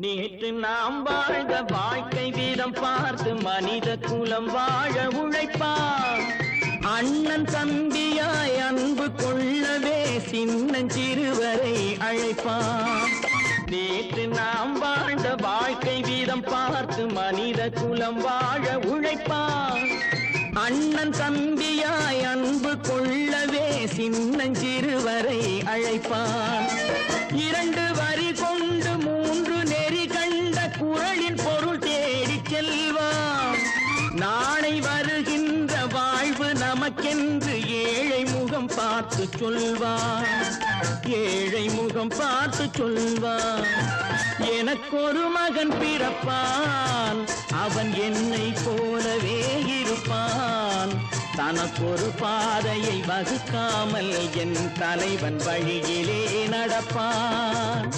நேற்று நாம் வாழ்ந்த வாழ்க்கை வீதம் பார்த்து மனித குலம் வாழ உழைப்பார். அண்ணன் தம்பியாய் அன்பு கொள்ளவே சின்னஞ்சிறுவரை அழைப்பார். நேற்று நாம் வாழ்ந்த வாழ்க்கை வீதம் பார்த்து மனித குலம் வாழ உழைப்பார். அண்ணன் தம்பியாய் அன்பு கொள்ளவே சின்னஞ்சிறுவரை அழைப்பான் இரண்டு தேடிச் செல்வான் நாளை வருகின்ற வாழ்வு நமக்கென்று ஏழை முகம் பார்த்து சொல்வான் ஏழை முகம் பார்த்து சொல்வான் எனக்கொரு மகன் பிறப்பான். அவன் என்னை போலவே இருப்பான். தனக்கொரு பாதையை வகுக்காமல் என் தலைவன் வழியிலே நடப்பான்.